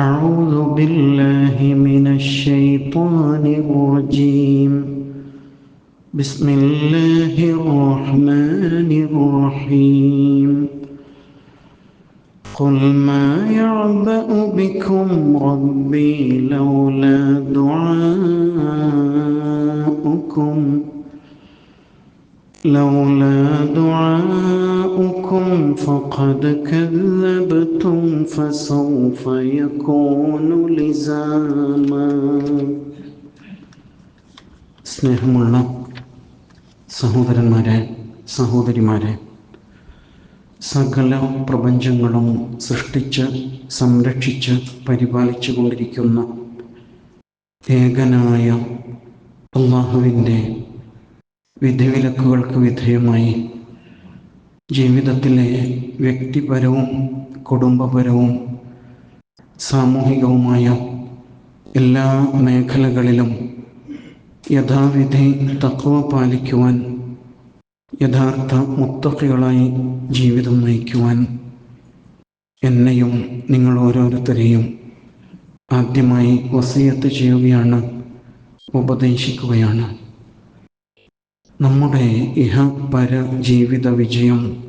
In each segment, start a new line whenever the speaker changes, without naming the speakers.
أعوذ بالله من الشيطان الرجيم. بسم الله الرحمن الرحيم. قل ما يعبأ بكم ربي لولا دعاؤكم. لولا دعاؤكم فقد كذبتم فسوف يكون لزاما സ്നേഹമുള്ള സഹോദരന്മാരെ സഹോദരിമാരെ സകല പ്രപഞ്ചങ്ങളും സൃഷ്ടിച്ച് സംരക്ഷിച്ച് പരിപാലിച്ചു കൊണ്ടിരിക്കുന്ന ഏകനായ അള്ളാഹുവിൻ്റെ വിധിവിലക്കുകൾക്ക് വിധേയമായി ജീവിതത്തിലെ വ്യക്തിപരവും കുടുംബപരവും സാമൂഹികവുമായ എല്ലാ മേഖലകളിലും യഥാവിധി തത്വ പാലിക്കുവാൻ യഥാർത്ഥ മുത്തക്കികളായി ജീവിതം നയിക്കുവാൻ എന്നെയും നിങ്ങൾ ഓരോരുത്തരെയും ആദ്യമായി വസീയത്ത് ചെയ്യുകയാണ് ഉപദേശിക്കുകയാണ്. നമ്മുടെ ഇഹ പര ജീവിത വിജയം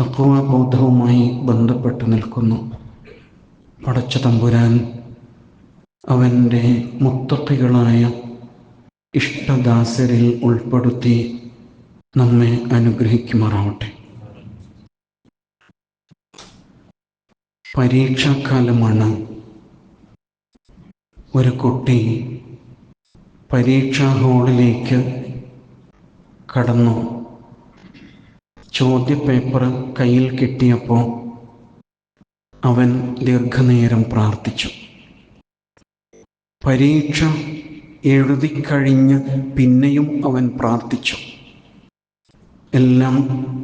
തത്വബോധവുമായി ബന്ധപ്പെട്ട് നിൽക്കുന്നു. പടച്ച തമ്പുരാൻ അവന്റെ മുത്തക്കികളായ ഇഷ്ടദാസരിൽ ഉൾപ്പെടുത്തി നമ്മെ അനുഗ്രഹിക്കുമാറാവട്ടെ. പരീക്ഷാക്കാലമാണ് ഒരു കുട്ടി പരീക്ഷാ ഹാളിലേക്ക് കടന്നു. ചോദ്യപേപ്പർ കയ്യിൽ കിട്ടിയപ്പോൾ അവൻ ദീർഘനേരം പ്രാർത്ഥിച്ചു. പരീക്ഷ എഴുതിക്കഴിഞ്ഞ് പിന്നെയും അവൻ പ്രാർത്ഥിച്ചു. എല്ലാം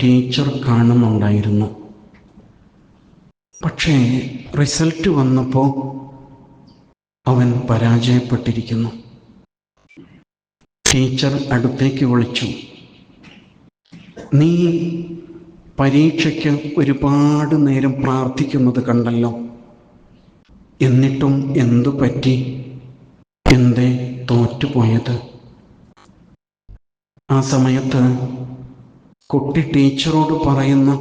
ടീച്ചർ കാണുന്നുണ്ടായിരുന്നു. പക്ഷേ റിസൾട്ട് വന്നപ്പോൾ അവൻ പരാജയപ്പെട്ടിരിക്കുന്നു. ടീച്ചർ അടുത്തേക്ക് വിളിച്ചു. നീ പരീക്ഷയ്ക്ക് ഒരുപാട് നേരം പ്രാർത്ഥിക്കുന്നത് കണ്ടല്ലോ. എന്നിട്ടും എന്തു പറ്റി? എന്തേ തോറ്റുപോയത്? ആ സമയത്ത് കുട്ടി ടീച്ചറോട് പറയുന്ന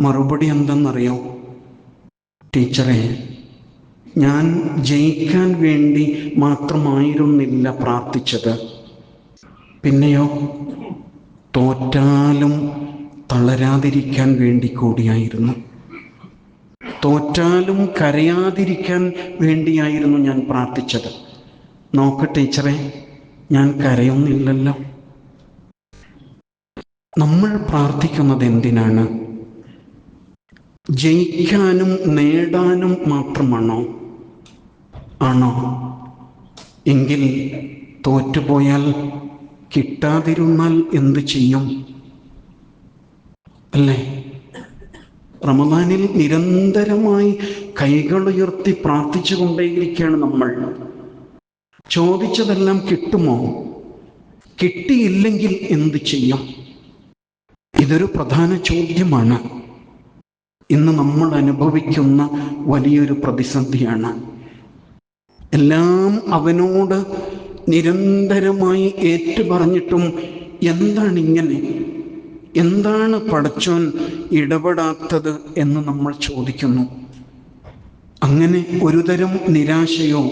മറുപടി എന്തെന്നറിയോ? ടീച്ചറെ ഞാൻ ജയിക്കാൻ വേണ്ടി മാത്രമായിരുന്നില്ല പ്രാർത്ഥിച്ചത്. പിന്നെയോ? തോറ്റാലും തളരാതിരിക്കാൻ വേണ്ടി കൂടിയായിരുന്നു. തോറ്റാലും കരയാതിരിക്കാൻ വേണ്ടിയായിരുന്നു ഞാൻ പ്രാർത്ഥിച്ചത്. നോക്ക് ടീച്ചറെ ഞാൻ കരയൊന്നില്ലല്ലോ. നമ്മൾ പ്രാർത്ഥിക്കുന്നത് എന്തിനാണ്? ജയിക്കാനും നേടാനും മാത്രമാണോ? ആണോ? എങ്കിൽ തോറ്റുപോയാൽ കിട്ടാതിരുന്നാൽ എന്ത് ചെയ്യും? അല്ലേ? റമദാനിൽ നിരന്തരമായി കൈകളുയർത്തി പ്രാർത്ഥിച്ചു കൊണ്ടേയിരിക്കുകയാണ് നമ്മൾ. ചോദിച്ചതെല്ലാം കിട്ടുമോ? കിട്ടിയില്ലെങ്കിൽ എന്ത് ചെയ്യും? ഇതൊരു പ്രധാന ചോദ്യമാണ്. ഇന്ന് നമ്മൾ അനുഭവിക്കുന്ന വലിയൊരു പ്രതിസന്ധിയാണ്. എല്ലാം അവനോട് നിരന്തരമായി ഏറ്റുപറഞ്ഞിട്ടും എന്താണ് ഇങ്ങനെ എന്താണ് പടച്ചോൻ ഇടപെടാത്തത് എന്ന് നമ്മൾ ചോദിക്കുന്നു. അങ്ങനെ ഒരുതരം നിരാശയോ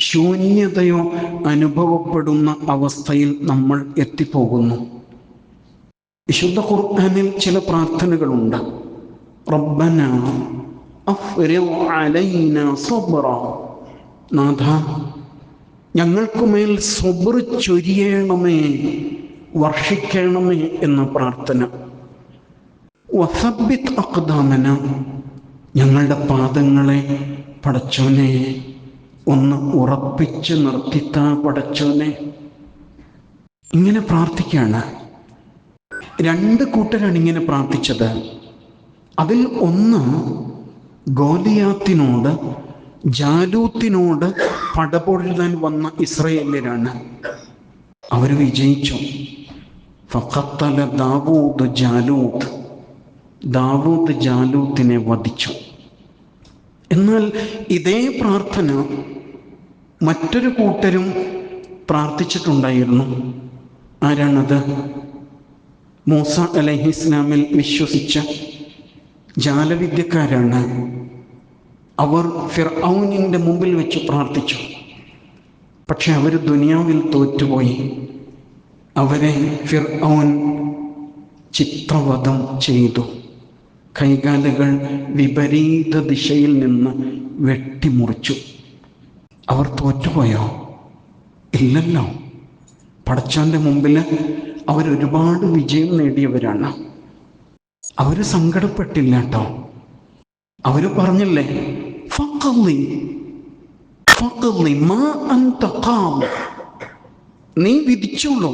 ശൂന്യതയോ അനുഭവപ്പെടുന്ന അവസ്ഥയിൽ നമ്മൾ എത്തിപ്പോകുന്നു. വിശുദ്ധ ഖുർആനിൽ ചില പ്രാർത്ഥനകളുണ്ട്. റബ്ബന സബ്റ. നാഥ ഞങ്ങൾക്കുമേൽ സബർ ചൊരിയണമേ വർഷിക്കണമേ എന്ന പ്രാർത്ഥന. വസബിത് അക്താമന ഞങ്ങളുടെ പാദങ്ങളെ പടച്ചോനെ ഒന്ന് ഉറപ്പിച്ച് നിർത്തിത്ത പടച്ചോനെ. ഇങ്ങനെ പ്രാർത്ഥിക്കുകയാണ് രണ്ട് കൂട്ടരാണ് ഇങ്ങനെ പ്രാർത്ഥിച്ചത്. അതിൽ ഒന്ന് ഗോലിയാത്തിനോട് ജാലൂത്തിനോട് പടപൊഴുതാൻ വന്ന ഇസ്രയേലരാണ് അവർ വിജയിച്ചു. ദാവൂദ് ജാലൂത്ത് ദാവൂദ് ജാലൂത്തിനെ വധിച്ചു. എന്നാൽ ഇതേ പ്രാർത്ഥന മറ്റൊരു കൂട്ടരും പ്രാർത്ഥിച്ചിട്ടുണ്ടായിരുന്നു. ആരാണത്? മൂസ അലഹി ഇസ്ലാമിൽ വിശ്വസിച്ച ജാലവിദ്യക്കാരാണ്. അവർ ഫിർഔനിന്റെ മുമ്പിൽ വെച്ച് പ്രാർത്ഥിച്ചു. പക്ഷെ അവർ ദുനിയാവിൽ തോറ്റുപോയി. അവരെ ഫിർഔൻ ചിത്രവധം ചെയ്തു. കൈകാലുകൾ വിപരീത ദിശയിൽ നിന്ന് വെട്ടിമുറിച്ചു. അവർ തോറ്റുപോയോ? ഇല്ലല്ലോ. പടച്ചാന്റെ മുമ്പിൽ അവരൊരുപാട് വിജയം നേടിയവരാണ്. അവർ സങ്കടപ്പെട്ടില്ല കേട്ടോ. അവർ പറഞ്ഞില്ലേ ഫഖളി ഫഖളി മാ അൻത ഖാം നീ വിധിച്ചോളൂ.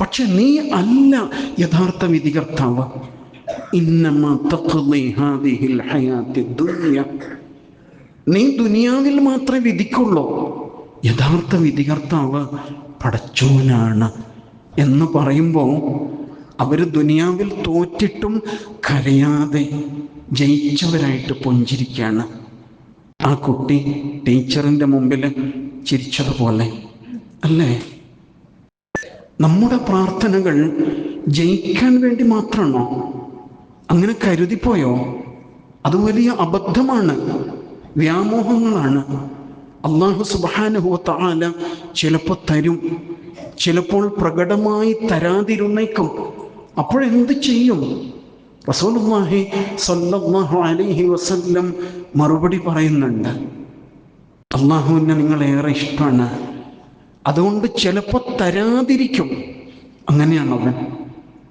പക്ഷെ നീ അല്ല യഥാർത്ഥ വിധികർത്താവ്. നീ ദുനിയാവിൽ മാത്രമേ വിധിക്കുള്ളൂ. യഥാർത്ഥ വിധികർത്താവ് പടച്ചോനാണ് എന്ന് പറയുമ്പോൾ അവർ ദുനിയാവിൽ തോറ്റിട്ടും കരയാതെ ജയിച്ചവരായിട്ട് പുഞ്ചിരിക്കുകയാണ്. ആ കുട്ടി ടീച്ചറിന്റെ മുമ്പിൽ ചിരിച്ചതുപോലെ അല്ലേ? നമ്മുടെ പ്രാർത്ഥനകൾ ജയിക്കാൻ വേണ്ടി മാത്രമാണോ? അങ്ങനെ കരുതിപ്പോയോ? അത് വലിയ അബദ്ധമാണ് വ്യാമോഹങ്ങളാണ്. അള്ളാഹു ആല ചിലപ്പോൾ തരും ചിലപ്പോൾ പ്രകടമായി തരാതിരുന്നേക്കും. അപ്പോഴെന്ത് ചെയ്യും? അലൈഹി വസല്ലം മറുപടി പറയുന്നുണ്ട്. അള്ളാഹുവിനെ ഏറെ ഇഷ്ടമാണ്. അതുകൊണ്ട് ചിലപ്പോൾ തരാതിരിക്കും. അങ്ങനെയാണവൻ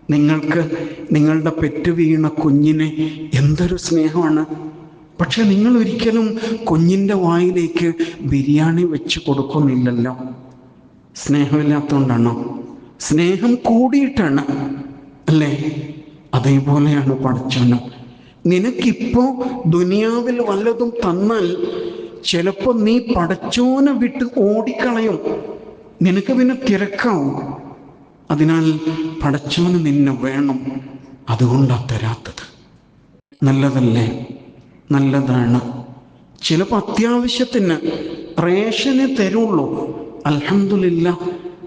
നിങ്ങൾക്ക് നിങ്ങളുടെ പെറ്റു വീണ കുഞ്ഞിനെ എന്തൊരു സ്നേഹമാണ്. പക്ഷെ നിങ്ങൾ ഒരിക്കലും കുഞ്ഞിന്റെ വായിലേക്ക് ബിരിയാണി വെച്ച് കൊടുക്കുന്നില്ലല്ലോ. സ്നേഹമില്ലാത്തതുകൊണ്ടാണോ? സ്നേഹം കൂടിയിട്ടാണ്. അല്ലേ? അതേപോലെയാണ് പഠിച്ചവനും. നിനക്കിപ്പോ ദുനിയാവിൽ വല്ലതും തന്നാൽ ചിലപ്പോ നീ പടച്ചോനെ വിട്ട് ഓടിക്കളയും. നിനക്ക് പിന്നെ തിരക്കാവും. അതിനാൽ പടച്ചോന് നിന്നെ വേണം. അതുകൊണ്ടാണ് തരാത്തത്. നല്ലതല്ലേ? നല്ലതാണ്. ചിലപ്പോ അത്യാവശ്യത്തിന് റേഷനെ തരുള്ളൂ. അലഹമില്ല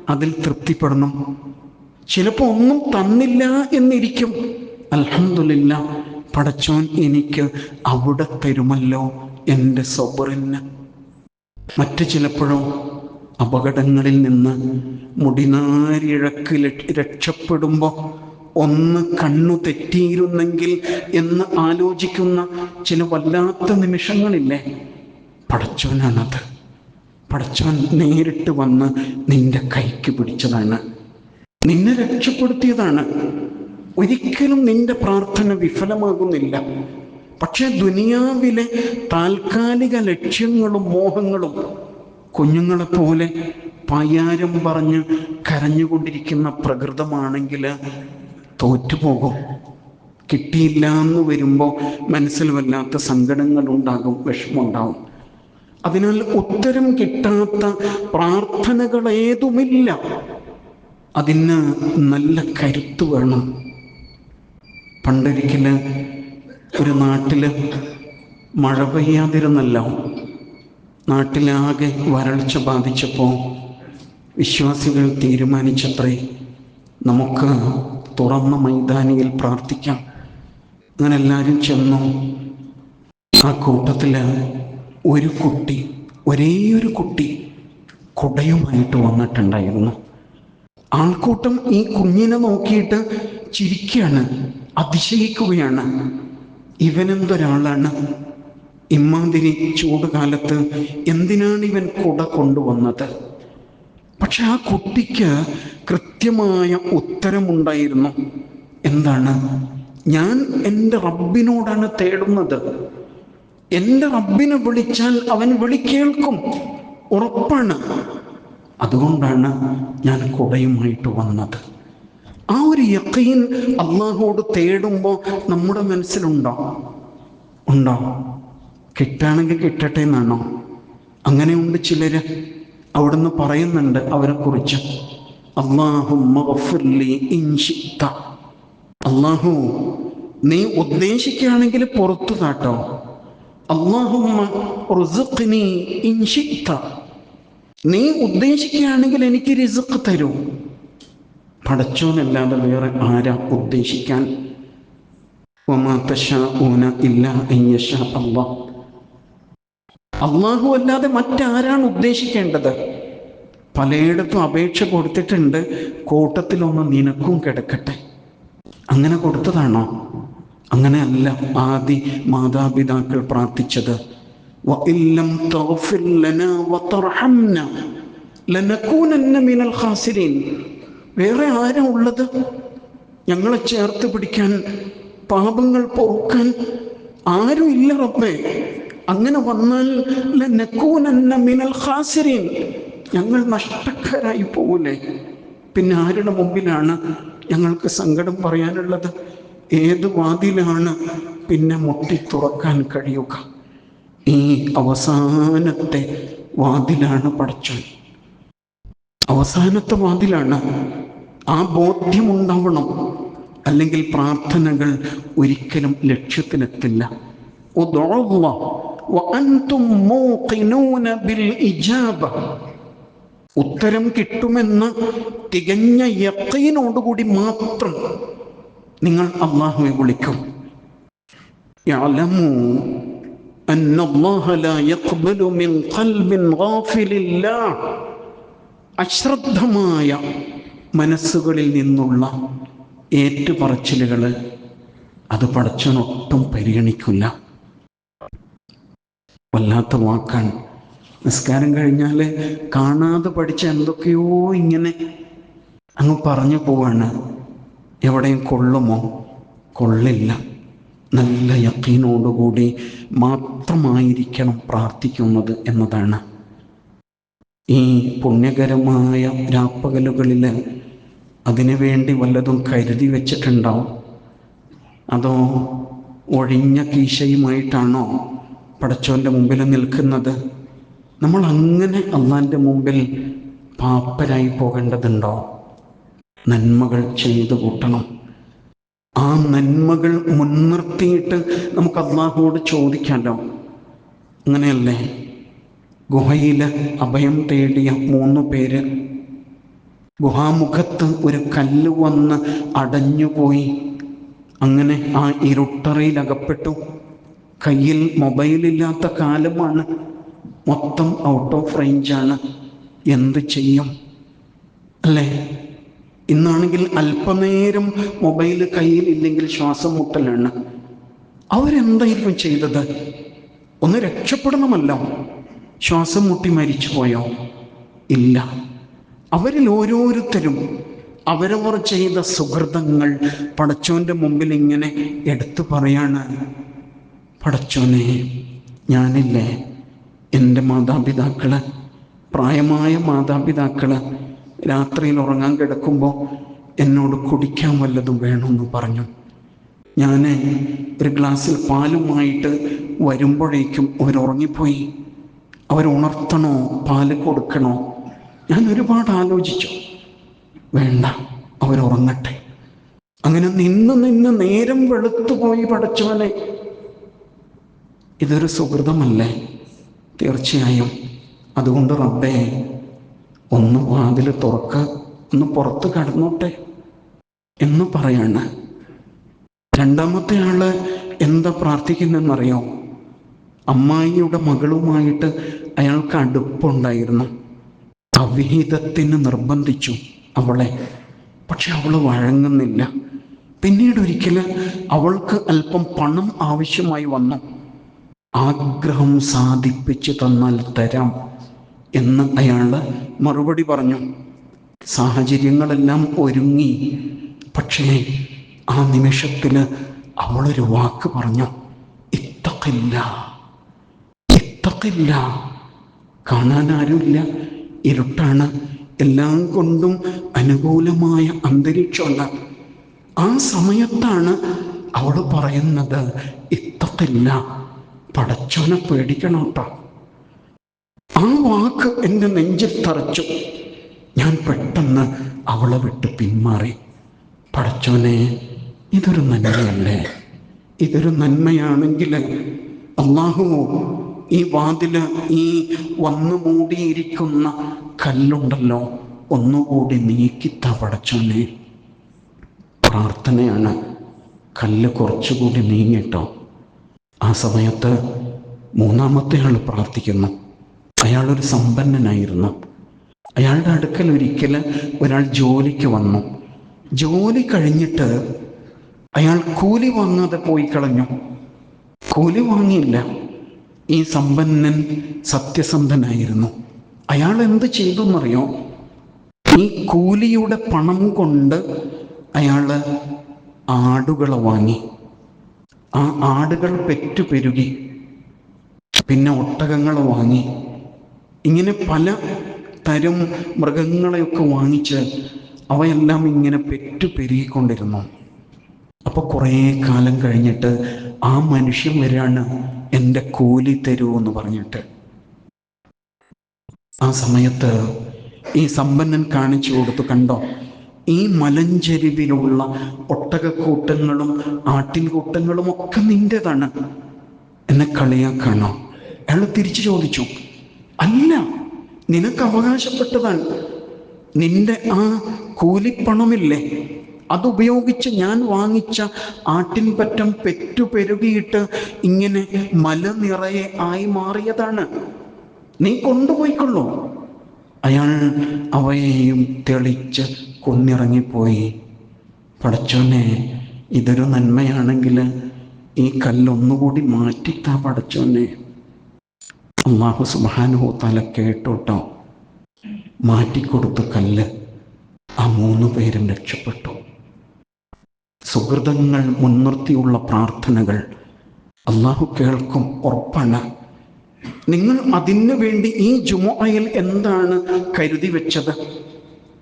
അതിൽ തൃപ്തിപ്പെടണം. ചിലപ്പോ ഒന്നും തന്നില്ല എന്നിരിക്കും. അൽഹംദുലില്ല പടച്ചോൻ എനിക്ക് അവിടെ തരുമല്ലോ എന്റെ സൊബറിന് മറ്റു ചിലപ്പോഴോ അപകടങ്ങളിൽ നിന്ന് മുടിനാരിഴക്ക് രക്ഷപ്പെടുമ്പോൾ ഒന്ന് കണ്ണു തെറ്റിയിരുന്നെങ്കിൽ എന്ന് ആലോചിക്കുന്ന ചില വല്ലാത്ത നിമിഷങ്ങളില്ലേ? പടച്ചോനാണത്. പടച്ചോൻ നേരിട്ട് വന്ന് നിന്റെ കൈക്ക് പിടിച്ചതാണ്. നിന്നെ രക്ഷപ്പെടുത്തിയതാണ്. ഒരിക്കലും നിന്റെ പ്രാർത്ഥന വിഫലമാകുന്നില്ല. പക്ഷെ ദുനിയാവിലെ താൽക്കാലിക ലക്ഷ്യങ്ങളും മോഹങ്ങളും കുഞ്ഞുങ്ങളെപ്പോലെ പയ്യാരം പറഞ്ഞ് കരഞ്ഞുകൊണ്ടിരിക്കുന്ന പ്രകൃതമാണെങ്കിൽ തോറ്റുപോകും. കിട്ടിയില്ല എന്ന് വരുമ്പോൾ മനസ്സിൽ വല്ലാത്ത സങ്കടങ്ങളുണ്ടാകും വിഷമമുണ്ടാകും അതിനാൽ ഉത്തരം കിട്ടാത്ത പ്രാർത്ഥനകൾ ഏതുമില്ല. അതിന് നല്ല കരുത്ത് വേണം. പണ്ടൊരിക്കൽ ഒരു നാട്ടിൽ മഴ പെയ്യാതിരുന്നല്ലോ. നാട്ടിലാകെ വരൾച്ച ബാധിച്ചപ്പോൾ വിശ്വാസികൾ തീരുമാനിച്ചത്രേ നമുക്ക് തുറന്ന മൈതാനിയിൽ പ്രാർത്ഥിക്കാം. അങ്ങനെ എല്ലാവരും ചെന്നു. ആ കൂട്ടത്തിൽ ഒരു കുട്ടി ഒരേ ഒരു കുട്ടി കുടയുമായിട്ട് വന്നിട്ടുണ്ടായിരുന്നു. ആൾക്കൂട്ടം ഈ കുഞ്ഞിനെ നോക്കിയിട്ട് ചിരിക്കുകയാണ് അതിശയിക്കുകയാണ്. ഇവനെന്തൊരാളാണ്? ഇമ്മാതിരി ചൂടുകാലത്ത് എന്തിനാണ് ഇവൻ കുട കൊണ്ടുവന്നത്? പക്ഷെ ആ കുട്ടിക്ക് കൃത്യമായ ഉത്തരമുണ്ടായിരുന്നു. എന്താണ്? ഞാൻ എന്റെ റബ്ബിനോടാണ് തേടുന്നത്. എന്റെ റബ്ബിനെ വിളിച്ചാൽ അവൻ വിളിക്കേൾക്കും ഉറപ്പാണ്. അതുകൊണ്ടാണ് ഞാൻ കുടയുമായിട്ട് വന്നത്. ആ ഒരു യക്കീൻ അള്ളാഹോട് തേടുമ്പോൾ നമ്മുടെ മനസ്സിലുണ്ടോ? ഉണ്ടോ? കിട്ടുകയാണെങ്കിൽ കിട്ടട്ടെ എന്നാണോ? അങ്ങനെയുണ്ട് ചിലര്. അവിടുന്ന് പറയുന്നുണ്ട് അവരെ കുറിച്ച് അള്ളാഹു നീ ഉദ്ദേശിക്കുകയാണെങ്കിൽ പുറത്തു കാട്ടോ. അള്ളാഹുമ്മ നീ ഉദ്ദേശിക്കുകയാണെങ്കിൽ എനിക്ക് റിസുഖ് തരൂ. പടച്ചോനല്ലാതെ വേറെ ആരാ ഉദ്ദേശിക്കാൻ? വമാ ഇല്ല അള്ളാഹു അല്ലാതെ മറ്റാരാണ് ഉദ്ദേശിക്കേണ്ടത്? പലയിടത്തും അപേക്ഷ കൊടുത്തിട്ടുണ്ട് കൂട്ടത്തിലൊന്ന് നിനക്കും കിടക്കട്ടെ. അങ്ങനെ കൊടുത്തതാണോ? അങ്ങനെയല്ല ആദി മാതാപിതാക്കൾ പ്രാർത്ഥിച്ചത്. ലനക്കൂനന്ന മിനൽ വേറെ ആരാ ഉള്ളത്? ഞങ്ങളെ ചേർത്ത് പിടിക്കാൻ പാപങ്ങൾ പൊറുക്കാൻ ആരും ഇല്ല റബ്ബേ. അങ്ങനെ വന്നാൽ ഞങ്ങൾ നഷ്ടക്കാരായി പോകൂലേ. പിന്നെ ആരുടെ മുമ്പിലാണ് ഞങ്ങൾക്ക് സങ്കടം പറയാനുള്ളത്? ഏത് വാതിലാണ് പിന്നെ മുട്ടി തുറക്കാൻ കഴിയുക? ഈ അവസാനത്തെ വാതിലാണ് പടച്ചോൻ. അവസാനത്തെ വാതിലാണ് ആ ബോധ്യമുണ്ടാവണം. അല്ലെങ്കിൽ പ്രാർത്ഥനകൾ ഒരിക്കലും ലക്ഷ്യത്തിനെത്തില്ല. ഉത്തരം കിട്ടുമെന്ന് തികഞ്ഞ യക്കയിനോടുകൂടി മാത്രം നിങ്ങൾ അള്ളാഹുവെ വിളിക്കും. അശ്രദ്ധമായ മനസ്സുകളിൽ നിന്നുള്ള ഏറ്റുപറച്ചിലുകൾ അത് പടച്ചനൊട്ടും പരിഗണിക്കില്ല. വല്ലാത്ത വാക്കാണ്. നിസ്കാരം കഴിഞ്ഞാൽ കാണാതെ പഠിച്ച എന്തൊക്കെയോ ഇങ്ങനെ അങ്ങ് പറഞ്ഞു പോവാണ്. എവിടെയും കൊള്ളുമോ? കൊള്ളില്ല. നല്ല യക്കീനോടുകൂടി മാത്രമായിരിക്കണം പ്രാർത്ഥിക്കുന്നത് എന്നതാണ്. ഈ പുണ്യകരമായ രാപ്പകലുകളിൽ അതിനു വേണ്ടി വല്ലതും കരുതി വെച്ചിട്ടുണ്ടാവും അതോ ഒഴിഞ്ഞ കീശയുമായിട്ടാണോ പടച്ചോന്റെ മുമ്പിൽ നിൽക്കുന്നത്? നമ്മൾ അങ്ങനെ അള്ളാന്റെ മുമ്പിൽ പാപ്പരായി പോകേണ്ടതുണ്ടോ? നന്മകൾ ചെയ്തു കൂട്ടണം. ആ നന്മകൾ മുൻനിർത്തിയിട്ട് നമുക്ക് അള്ളാഹുവോട് ചോദിക്കാമല്ലോ അങ്ങനെയല്ലേ? ഗുഹയിൽ അഭയം തേടിയ മൂന്ന് പേര് ഗുഹാമുഖത്ത് ഒരു കല്ല് വന്ന് അടഞ്ഞുപോയി. അങ്ങനെ ആ ഇരുട്ടറയിൽ അകപ്പെട്ടു കയ്യിൽ മൊബൈലില്ലാത്ത കാലമാണ്. മൊത്തം ഔട്ട് ഓഫ് റേഞ്ചാണ്. എന്ത് ചെയ്യും? അല്ലേ? ഇന്നാണെങ്കിൽ അല്പനേരം മൊബൈൽ കയ്യിലില്ലെങ്കിൽ ശ്വാസം മുട്ടലാണ് അവരെന്തായിരിക്കും ചെയ്തത്? ഒന്ന് രക്ഷപ്പെടണമല്ലോ. ശ്വാസം മുട്ടി മരിച്ചു പോയോ? ഇല്ല. അവരിൽ ഓരോരുത്തരും അവരവർ ചെയ്ത സുഹൃതങ്ങൾ പടച്ചോന്റെ മുമ്പിൽ ഇങ്ങനെ എടുത്തു പറയാണ്. പടച്ചോനെ ഞാനില്ലേ? എന്റെ മാതാപിതാക്കൾ പ്രായമായ മാതാപിതാക്കൾ രാത്രിയിൽ ഉറങ്ങാൻ കിടക്കുമ്പോൾ എന്നോട് കുടിക്കാൻ വല്ലതും വേണമെന്ന് പറഞ്ഞു. ഞാൻ ഒരു ഗ്ലാസ്സിൽ പാലുമായിട്ട് വരുമ്പോഴേക്കും അവരുറങ്ങിപ്പോയി. അവരുണർത്തണോ? പാൽ കൊടുക്കണോ? ഞാൻ ഒരുപാട് ആലോചിച്ചു. വേണ്ട അവരുറങ്ങട്ടെ. അങ്ങനെ നിന്ന് നിന്ന് നേരം വെളുത്തുപോയി പടച്ചവനെ. ഇതൊരു സുഹൃതമല്ലേ? തീർച്ചയായും. അതുകൊണ്ട് റബ്ബേ ഒന്ന് വാതിൽ തുറക്ക ഒന്ന് പുറത്ത് കടന്നോട്ടെ എന്ന് പറയാണ്. രണ്ടാമത്തെ ആൾ എന്താ പ്രാർത്ഥിക്കുന്നെന്നറിയോ അമ്മായിയുടെ മകളുമായിട്ട് അയാൾക്ക് അടുപ്പുണ്ടായിരുന്നു. അവിഹിതത്തിന് നിർബന്ധിച്ചു അവളെ. പക്ഷെ അവൾ വഴങ്ങുന്നില്ല. പിന്നീട് ഒരിക്കൽ അവൾക്ക് അല്പം പണം ആവശ്യമായി വന്നു. ആഗ്രഹം സാധിപ്പിച്ചു തന്നാൽ തരാം എന്ന് അയാൾ മറുപടി പറഞ്ഞു. സാഹചര്യങ്ങളെല്ലാം ഒരുങ്ങി. പക്ഷേ ആ നിമിഷത്തിൽ അവളൊരു വാക്ക് പറഞ്ഞു. ഇത്തക്കില്ല ഇത്തക്കില്ല കാണാൻ ആരുമില്ല. ഇരുട്ടാണ്. എല്ലാം കൊണ്ടും അനുകൂലമായ അന്തരീക്ഷമല്ല ആ സമയത്താണ് അവൾ പറയുന്നത് ഇത്തക്കില്ല പടച്ചവനെ പേടിക്കണം കേട്ടോ ആ വാക്ക് എന്റെ നെഞ്ചിൽ തറച്ചു. ഞാൻ പെട്ടെന്ന് അവളെ വിട്ട് പിന്മാറി. പടച്ചോനെ ഇതൊരു നന്മയല്ലേ? ഇതൊരു നന്മയാണെങ്കിൽ അള്ളാഹു ഈ വാതിൽ ഈ വന്നു മൂടിയിരിക്കുന്ന കല്ലുണ്ടല്ലോ ഒന്നുകൂടി നീക്കി പടച്ചോനെ പ്രാർത്ഥനയാണ്. കല്ല് കുറച്ചുകൂടി നീങ്ങിട്ടോ. ആ സമയത്ത് മൂന്നാമത്തെ ആൾ പ്രാർത്ഥിക്കുന്നു. അയാളൊരു സമ്പന്നനായിരുന്നു. അയാളുടെ അടുക്കൽ ഒരിക്കൽ ഒരാൾ ജോലിക്ക് വന്നു. ജോലി കഴിഞ്ഞിട്ട് അയാൾ കൂലി വാങ്ങാതെ പോയി കളഞ്ഞു. കൂലി വാങ്ങിയില്ല. ഈ സമ്പന്നൻ സത്യസന്ധനായിരുന്നു. അയാൾ എന്ത് ചെയ്തു എന്നറിയോ ഈ കൂലിയുടെ പണം കൊണ്ട് അയാൾ ആടുകളെ വാങ്ങി. ആ ആടുകൾ പെറ്റുപെരുകി പിന്നെ ഒട്ടകങ്ങൾ വാങ്ങി. ഇങ്ങനെ പല തരം മൃഗങ്ങളെയൊക്കെ വാങ്ങിച്ച് അവയെല്ലാം ഇങ്ങനെ പെറ്റു പെരുകിക്കൊണ്ടിരുന്നു. അപ്പോൾ കുറേ കാലം കഴിഞ്ഞിട്ട് ആ മനുഷ്യൻ വരാണ് എന്റെ കൂലി തരൂ എന്ന് പറഞ്ഞിട്ട്. ആ സമയത്ത് ഈ സമ്പന്നൻ കാണിച്ചു കൊടുത്തു കണ്ടോ? ഈ മലഞ്ചെരിവിലുള്ള ഒട്ടകക്കൂട്ടങ്ങളും ആട്ടിൻകൂട്ടങ്ങളും ഒക്കെ നിന്റെതാണ് എന്നെ കളിയാക്കണോ? അയാൾ തിരിച്ചു ചോദിച്ചു. അല്ല നിനക്ക് അവകാശപ്പെട്ടതാണ്. നിന്റെ ആ കൂലിപ്പണമില്ലേ? അതുപയോഗിച്ച് ഞാൻ വാങ്ങിച്ച ആട്ടിൻപറ്റം പെറ്റു പെരുകിയിട്ട് ഇങ്ങനെ മല നിറയെ ആയി മാറിയതാണ്. നീ കൊണ്ടുപോയിക്കൊള്ളൂ. അയാൾ അവയെയും തെളിച്ച് കൊന്നിറങ്ങിപ്പോയി. പടച്ചോനെ ഇതൊരു നന്മയാണെങ്കിൽ ഈ കല്ലൊന്നുകൂടി മാറ്റിത്താ പടച്ചോനെ. അള്ളാഹു സുബാനുഹോ തല കേട്ടോട്ടോ. മാറ്റിക്കൊടുത്ത കല്ല് ആ മൂന്ന് പേരും രക്ഷപ്പെട്ടു. സുഹൃതങ്ങൾ മുൻനിർത്തിയുള്ള പ്രാർത്ഥനകൾ. അള്ളാഹു കേൾക്കും ഉറപ്പാണ്. നിങ്ങൾ അതിനു വേണ്ടി ഈ ജുമുഅയിൽ എന്താണ് കരുതി വെച്ചത്?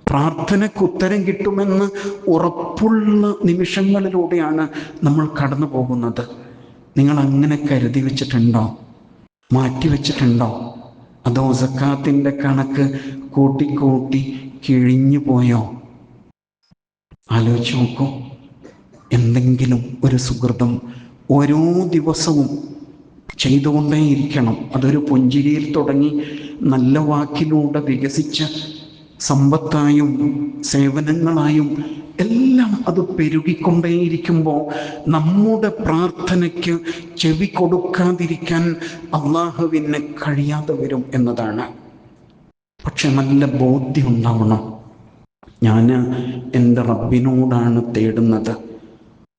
പ്രാർത്ഥനയ്ക്ക് ഉത്തരം കിട്ടുമെന്ന് ഉറപ്പുള്ള നിമിഷങ്ങളിലൂടെയാണ് നമ്മൾ കടന്നു പോകുന്നത്. നിങ്ങൾ അങ്ങനെ കരുതി വെച്ചിട്ടുണ്ടോ? മാറ്റിവെച്ചിട്ടുണ്ടോ അതോ സക്കാത്തിന്റെ കണക്ക് കൂട്ടിക്കൂട്ടി കിഴിഞ്ഞു പോയോ? ആലോചിച്ച് നോക്കൂ. എന്തെങ്കിലും ഒരു സുഹൃതം ഓരോ ദിവസവും ചെയ്തുകൊണ്ടേയിരിക്കണം. അതൊരു പുഞ്ചിരിയിൽ തുടങ്ങി നല്ല വാക്കിലൂടെ വികസിച്ച സമ്പത്തായും സേവനങ്ങളായും എല്ലാം അത് പെരുകിക്കൊണ്ടേയിരിക്കുമ്പോൾ നമ്മുടെ പ്രാർത്ഥനയ്ക്ക് ചെവി കൊടുക്കാതിരിക്കാൻ അള്ളാഹുവിന് കഴിയാതെ വരും എന്നതാണ്. പക്ഷെ നല്ല ബോധ്യം ഉണ്ടാവണം. ഞാൻ എന്റെ റബ്ബിനോടാണ് തേടുന്നത്.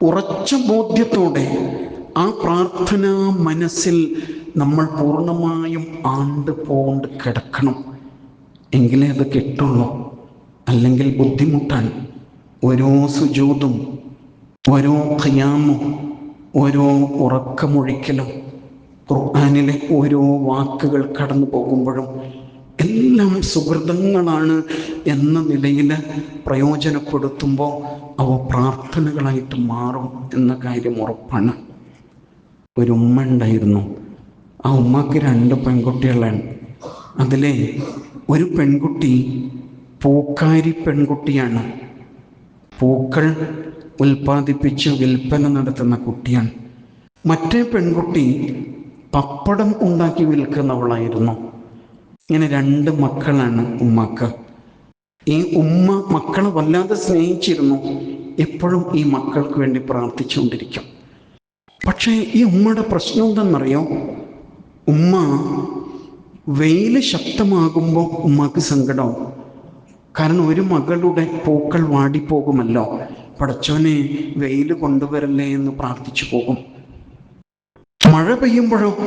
ഉറച്ച ബോധ്യത്തോടെ ആ പ്രാർത്ഥന മനസ്സിൽ നമ്മൾ പൂർണമായും ആണ്ട് പോണ്ട് കിടക്കണം. എങ്കിലേ അത് കിട്ടുള്ളൂ. അല്ലെങ്കിൽ ബുദ്ധിമുട്ടാണ് ഓരോ സുജൂതും ഓരോ ഖയാമും ഓരോ ഉറക്കമൊഴിക്കലും ഖുർആാനിലെ ഓരോ വാക്കുകൾ കടന്നു പോകുമ്പോഴും എല്ലാം സുഹൃതങ്ങളാണ് എന്ന നിലയിൽ പ്രയോജനപ്പെടുത്തുമ്പോൾ അവ പ്രാർത്ഥനകളായിട്ട് മാറും എന്ന കാര്യം ഉറപ്പാണ്. ഒരു ഉമ്മ ഉണ്ടായിരുന്നു. ആ ഉമ്മക്ക് രണ്ട് പെൺകുട്ടികളാണ്. അതിലെ ഒരു പെൺകുട്ടി പൂക്കാരി പെൺകുട്ടിയാണ്. പൂക്കൾ ഉൽപ്പാദിപ്പിച്ച് വിൽപ്പന നടത്തുന്ന കുട്ടിയാണ്. മറ്റേ പെൺകുട്ടി പപ്പടം ഉണ്ടാക്കി വിൽക്കുന്നവളായിരുന്നു. ഇങ്ങനെ രണ്ട് മക്കളാണ് ഉമ്മാക്ക. ഈ ഉമ്മ മക്കളെ വല്ലാതെ സ്നേഹിച്ചിരുന്നു. എപ്പോഴും ഈ മക്കൾക്ക് വേണ്ടി പ്രാർത്ഥിച്ചുകൊണ്ടിരിക്കും. പക്ഷേ ഈ ഉമ്മയുടെ പ്രശ്നം എന്തെന്നറിയോ ഉമ്മ വെയിൽ ശക്തമാകുമ്പോൾ ഉമ്മക്ക് സങ്കടം കാരണം ഒരു മകളുടെ പൂക്കൾ വാടിപ്പോകുമല്ലോ. പടച്ചോനെ വെയിൽ കൊണ്ടുവരല്ലേ എന്ന് പ്രാർത്ഥിച്ചു പോകും. മഴ പെയ്യുമ്പോഴോ?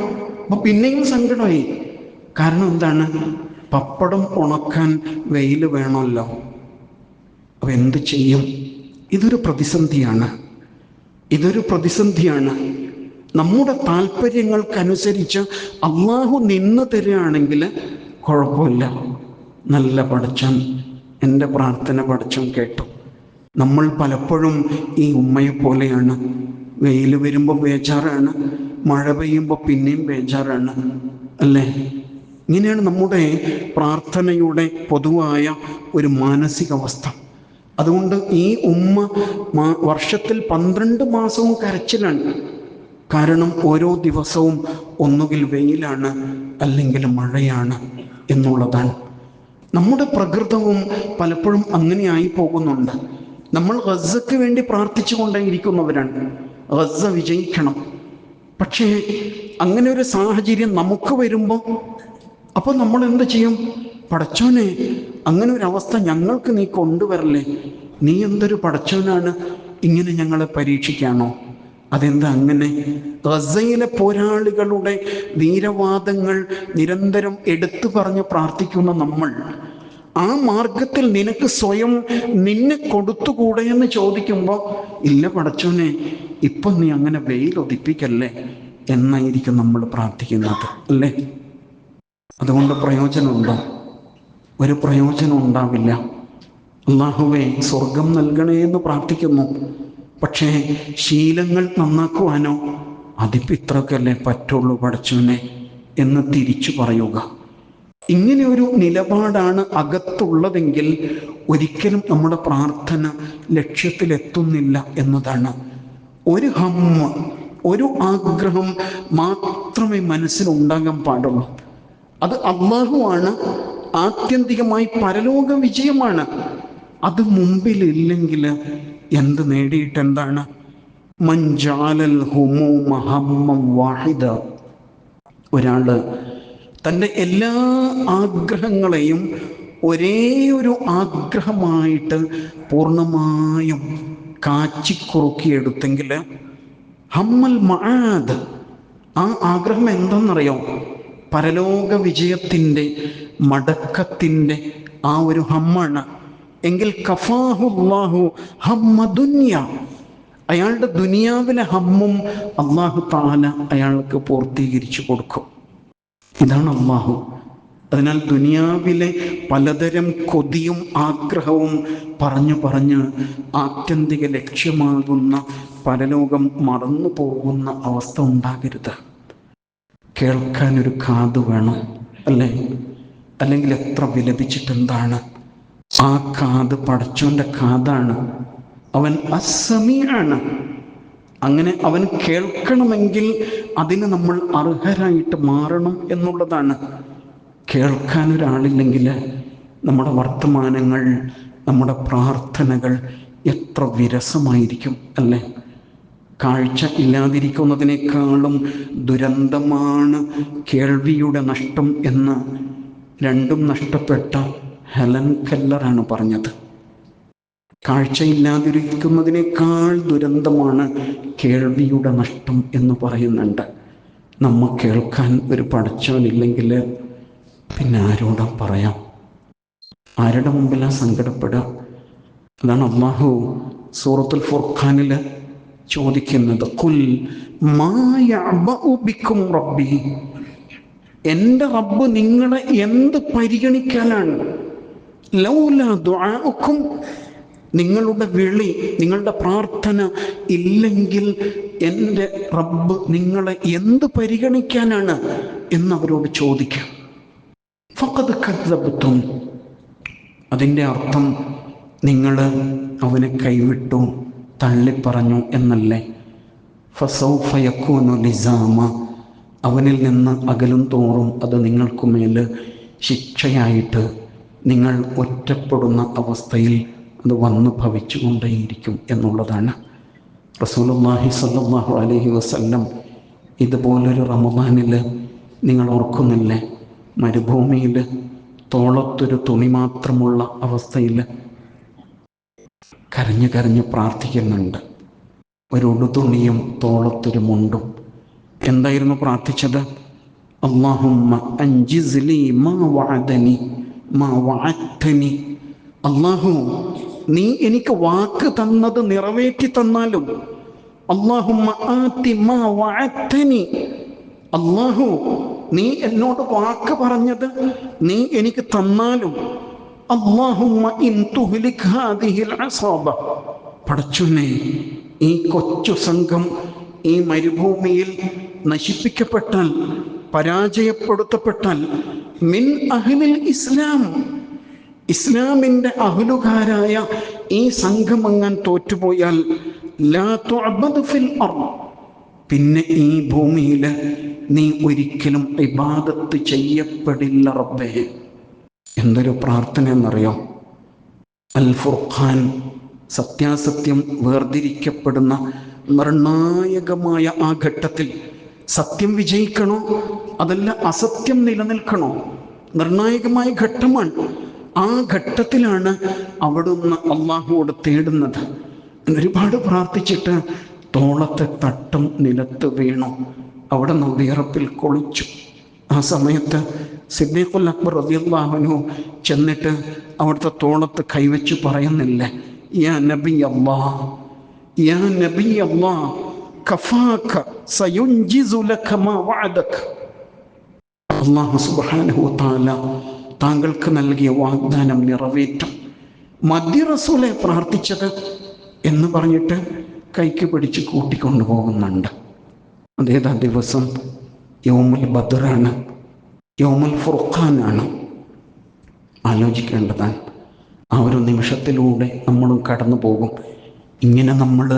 അപ്പൊ പിന്നെയും സങ്കടമായി. കാരണം എന്താണ്? പപ്പടം ഉണക്കാൻ വെയിൽ വേണമല്ലോ. അപ്പൊ എന്ത് ചെയ്യും? ഇതൊരു പ്രതിസന്ധിയാണ്. ഇതൊരു പ്രതിസന്ധിയാണ്. നമ്മുടെ താല്പര്യങ്ങൾക്കനുസരിച്ച് അള്ളാഹു നിന്ന് തരികയാണെങ്കിൽ കുഴപ്പമില്ല. നല്ല പഠിച്ചം എന്റെ പ്രാർത്ഥന പഠിച്ചം കേട്ടു. നമ്മൾ പലപ്പോഴും ഈ ഉമ്മയെ പോലെയാണ്. വെയിൽ വരുമ്പോൾ ബേജാറാണ്. മഴ പെയ്യുമ്പോൾ പിന്നെയും ബേജാറാണ്. അല്ലേ? ഇങ്ങനെയാണ് നമ്മുടെ പ്രാർത്ഥനയുടെ പൊതുവായ ഒരു മാനസികാവസ്ഥ. അതുകൊണ്ട് ഈ ഉമ്മ വർഷത്തിൽ പന്ത്രണ്ട് മാസവും കരച്ചിലാണ്. കാരണം ഓരോ ദിവസവും ഒന്നുകിൽ വെയിലാണ് അല്ലെങ്കിൽ മഴയാണ് എന്നുള്ളതാണ്. നമ്മുടെ പ്രകൃതവും പലപ്പോഴും അങ്ങനെയായി പോകുന്നുണ്ട്. നമ്മൾ ഗസക്ക് വേണ്ടി പ്രാർത്ഥിച്ചു കൊണ്ടേയിരിക്കുന്നവരാണ്. ഗസ വിജയിക്കണം. പക്ഷേ അങ്ങനെ ഒരു സാഹചര്യം നമുക്ക് വരുമ്പോൾ അപ്പോൾ നമ്മൾ എന്ത് ചെയ്യും? പടച്ചോനെ അങ്ങനെ ഒരു അവസ്ഥ ഞങ്ങൾക്ക് നീ കൊണ്ടുവരല്ലേ? നീ എന്തൊരു പടച്ചോനാണ് ഇങ്ങനെ ഞങ്ങളെ പരീക്ഷിക്കാണോ? അതെന്താ അങ്ങനെ? ഗസയിലെ പോരാളികളുടെ ധീരവാദങ്ങൾ നിരന്തരം എടുത്തു പറഞ്ഞ് പ്രാർത്ഥിക്കുന്ന നമ്മൾ ആ മാർഗത്തിൽ നിനക്ക് സ്വയം നിന്നെ കൊടുത്തുകൂടെ എന്ന് ചോദിക്കുമ്പോൾ ഇല്ല പടച്ചോനെ ഇപ്പൊ നീ അങ്ങനെ വെയിൽ വെയിലൊതിപ്പിക്കല്ലേ എന്നായിരിക്കും നമ്മൾ പ്രാർത്ഥിക്കുന്നത് അല്ലേ? അതുകൊണ്ട് പ്രയോജനമുണ്ടോ? ഒരു പ്രയോജനം ഉണ്ടാവില്ല അള്ളാഹുവെ സ്വർഗം നൽകണേ എന്ന് പ്രാർത്ഥിക്കുന്നു. പക്ഷേ ശീലങ്ങൾ നന്നാക്കുവാനോ? അതിപ്പോൾ ഇത്രക്കല്ലേ പറ്റുള്ളൂ പഠിച്ചുവിനെ എന്ന് തിരിച്ചു പറയുക. ഇങ്ങനെ ഒരു നിലപാടാണ് അകത്തുള്ളതെങ്കിൽ ഒരിക്കലും നമ്മുടെ പ്രാർത്ഥന ലക്ഷ്യത്തിലെത്തുന്നില്ല എന്നതാണ്. ഒരു ഹമ്മ ഒരു ആഗ്രഹം മാത്രമേ മനസ്സിലുണ്ടാകാൻ പാടുള്ളൂ. അത് അള്ളാഹുവാണ്. ആത്യന്തികമായി പരലോക വിജയമാണ്. അത് മുമ്പിലില്ലെങ്കിൽ എന്ത് നേടിയിട്ട് എന്താണ് മഞ്ചാലൽ ഹുമോ വാഹിദ. ഒരാൾ തന്റെ എല്ലാ ആഗ്രഹങ്ങളെയും ഒരേ ഒരു ആഗ്രഹമായിട്ട് പൂർണമായും കാച്ചിക്കുറുക്കിയെടുത്തെങ്കിൽ ഹമ്മൽ മആദ്. ആ ആഗ്രഹം എന്താണെന്നറിയോ പരലോക വിജയത്തിന്റെ മടക്കത്തിന്റെ ആ ഒരു ഹമ്മാണ്. എങ്കിൽ കഫാഹുല്ലാഹു ഹമ്മ ദുന്യ. അയാളുടെ ദുനിയാവിലെ ഹമ്മും അള്ളാഹു താല അയാൾക്ക് പൂർത്തീകരിച്ചു കൊടുക്കും. ഇതാണ് അള്ളാഹു അതിനാൽ ദുനിയാവിലെ പലതരം കൊതിയും ആഗ്രഹവും പറഞ്ഞു പറഞ്ഞ് ആത്യന്തിക ലക്ഷ്യമാകുന്ന പരലോകം മറന്നു പോകുന്ന അവസ്ഥ ഉണ്ടാകരുത്. കേൾക്കാൻ ഒരു കാത് വേണം അല്ലേ? അല്ലെങ്കിൽ എത്ര വിലപിച്ചിട്ടെന്താണ്? ആ കാത് പടച്ചോന്റെ കാതാണ്. അവൻ അസമിയാണ്. അങ്ങനെ അവൻ കേൾക്കണമെങ്കിൽ അതിന് നമ്മൾ അർഹരായിട്ട് മാറണം എന്നുള്ളതാണ്. കേൾക്കാൻ ഒരാളില്ലെങ്കിൽ നമ്മുടെ വർത്തമാനങ്ങൾ നമ്മുടെ പ്രാർത്ഥനകൾ എത്ര വിരസമായിരിക്കും അല്ലേ? കാഴ്ച ഇല്ലാതിരിക്കുന്നതിനേക്കാളും ദുരന്തമാണ് കേൾവിയുടെ നഷ്ടം എന്ന് രണ്ടും നഷ്ടപ്പെട്ട ഹെലൻ കല്ലറാണ് പറഞ്ഞത്. കാഴ്ചയില്ലാതിരിക്കുന്നതിനേക്കാൾ ദുരന്തമാണ് കേൾവിയുടെ നഷ്ടം എന്ന് പറയുന്നുണ്ട്. നമ്മ കേൾക്കാൻ ഒരു പഠിച്ചവനില്ലെങ്കിൽ പിന്നെ ആരോടാ പറയാം? ആരുടെ മുമ്പിലാ സങ്കടപ്പെടുക? അതാണ് അള്ളാഹു സൂറത്തുൽ ഫുർഖാനിൽ ചോദിക്കുന്നത് കുൽ മായബിക്കും റബ്ബി. എന്റെ റബ്ബ് നിങ്ങളെ എന്ത് പരിഗണിക്കാനാണ്? ലൗല നിങ്ങളുടെ വിളി നിങ്ങളുടെ പ്രാർത്ഥന ഇല്ലെങ്കിൽ എന്റെ റബ്ബ് നിങ്ങളെ എന്ത് പരിഗണിക്കാനാണ് എന്നവരോട് ചോദിക്കാം. ഫക്കത് അതിന്റെ അർത്ഥം നിങ്ങൾ അവനെ കൈവിട്ടു. തള്ളിപ്പറഞ്ഞു എന്നല്ലേ? ഫസൗഫയക്കൂനു ലിസാമ അവനിൽ നിന്ന് അകലും തോറും അത് നിങ്ങൾക്കുമേൽ ശിക്ഷയായിട്ട് നിങ്ങൾ ഒറ്റപ്പെടുന്ന അവസ്ഥയിൽ അത് വന്നു ഭവിച്ചുകൊണ്ടേയിരിക്കും എന്നുള്ളതാണ്. റസൂലുള്ളാഹി സ്വല്ലല്ലാഹു അലൈഹി വസല്ലം ഇതുപോലൊരു റമദാനിൽ നിങ്ങൾ ഓർക്കുന്നില്ലേ? മരുഭൂമിയിൽ തോളത്തൊരു തുണി മാത്രമുള്ള അവസ്ഥയിൽ കരഞ്ഞു കരഞ്ഞു പ്രാർത്ഥിക്കുന്നുണ്ട്. ഒരു ഉടുതുണിയും തോളത്തൊരു മുണ്ടും. എന്തായിരുന്നു പ്രാർത്ഥിച്ചത്? മാ മാ അള്ളാഹു നീ എനിക്ക് വാക്ക് തന്നത് നിറവേറ്റി തന്നാലും മാ അള്ളാഹു നീ എന്നോട് വാക്ക് പറഞ്ഞത് നീ എനിക്ക് തന്നാലും പടച്ചുനെ ഈ കൊച്ചു സംഘം ഈ മരുഭൂമിയിൽ നശിപ്പിക്കപ്പെട്ടാൽ പരാജയപ്പെടുത്തപ്പെട്ടാൽ മിൻ അഹ്ലിൽ ഇസ്ലാം. ഇസ്ലാമിന്റെ അഹ്ലുകാരായ ഈ സംഘം അങ്ങാൻ തോറ്റുപോയാൽ ഫിൽ പിന്നെ ഈ ഭൂമിയിൽ നീ ഒരിക്കലും ഇബാദത്ത് ചെയ്യപ്പെടില്ല റബ്ബേ. എന്തൊരു പ്രാർത്ഥന എന്നറിയോ അൽ ഫുർഖാൻ സത്യാസത്യം വേർതിരിക്കപ്പെടുന്ന നിർണായകമായ ആ ഘട്ടത്തിൽ സത്യം വിജയിക്കണോ? അതല്ല അസത്യം നിലനിൽക്കണോ? നിർണായകമായ ഘട്ടമാണ്. ആ ഘട്ടത്തിലാണ് അവിടുന്ന് അള്ളാഹുവോട് തേടുന്നത്. ഒരുപാട് പ്രാർത്ഥിച്ചിട്ട് തോളത്തെ തട്ടം നിലത്ത് വീണു. അവിടെ നിന്ന് വിയറപ്പിൽ കൊളിച്ചു. ആ സമയത്ത് സിദ്ദീഖുൽ അക്ബർ റളിയല്ലാഹു ചെന്നിട്ട് അവിടുത്തെ തോളത്ത് കൈവച്ച് പറയുന്നില്ല യാ നബി അള്ളാ യാ നബി അള്ളാ കഫാക ലക മാ അല്ലാഹു സുബ്ഹാനഹു തആല താങ്കൾക്ക് നൽകിയ വാഗ്ദാനം നിറവേറ്റും. മദ്യ റസൂലെ പ്രാർത്ഥിച്ചത് എന്ന് പറഞ്ഞിട്ട് കൈക്ക് പിടിച്ച് കൂട്ടിക്കൊണ്ടു പോകുന്നുണ്ട് അതേതാ ദിവസം? യോമുൽ ബദറാണ്. യോമുൽ ഫുർഖാനാണ്. ആലോചിക്കേണ്ടതാണ്. ആ ഒരു നിമിഷത്തിലൂടെ നമ്മളും കടന്നു പോകും. ഇങ്ങനെ നമ്മൾ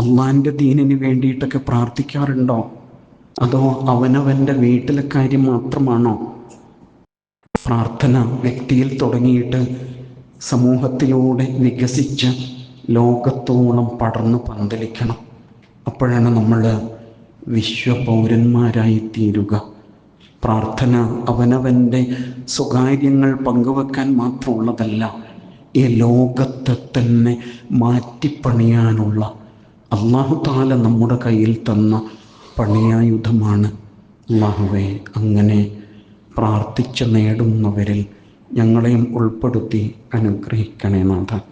അള്ളാന്റെ ദീനിന് വേണ്ടിയിട്ടൊക്കെ പ്രാർത്ഥിക്കാറുണ്ടോ? അതോ അവനവന്റെ വീട്ടിലെ കാര്യം മാത്രമാണോ? പ്രാർത്ഥന വ്യക്തിയിൽ തുടങ്ങിയിട്ട് സമൂഹത്തിലൂടെ വികസിച്ച് ലോകത്തോളം പടർന്നു പന്തലിക്കണം. അപ്പോഴാണ് നമ്മൾ വിശ്വപൗരന്മാരായി തീരുക പ്രാർത്ഥന അവനവന്റെ സ്വകാര്യങ്ങൾ പങ്കുവെക്കാൻ മാത്രമുള്ളതല്ല ഈ ലോകത്തെ തന്നെ മാറ്റിപ്പണിയാനുള്ള. അള്ളാഹു താല നമ്മുടെ കയ്യിൽ തന്ന പണിയായുധമാണ്. അള്ളാഹുവെ അങ്ങനെ പ്രാർത്ഥിച്ച് നേടുന്നവരിൽ ഞങ്ങളെയും ഉൾപ്പെടുത്തി അനുഗ്രഹിക്കണേ നാഥ.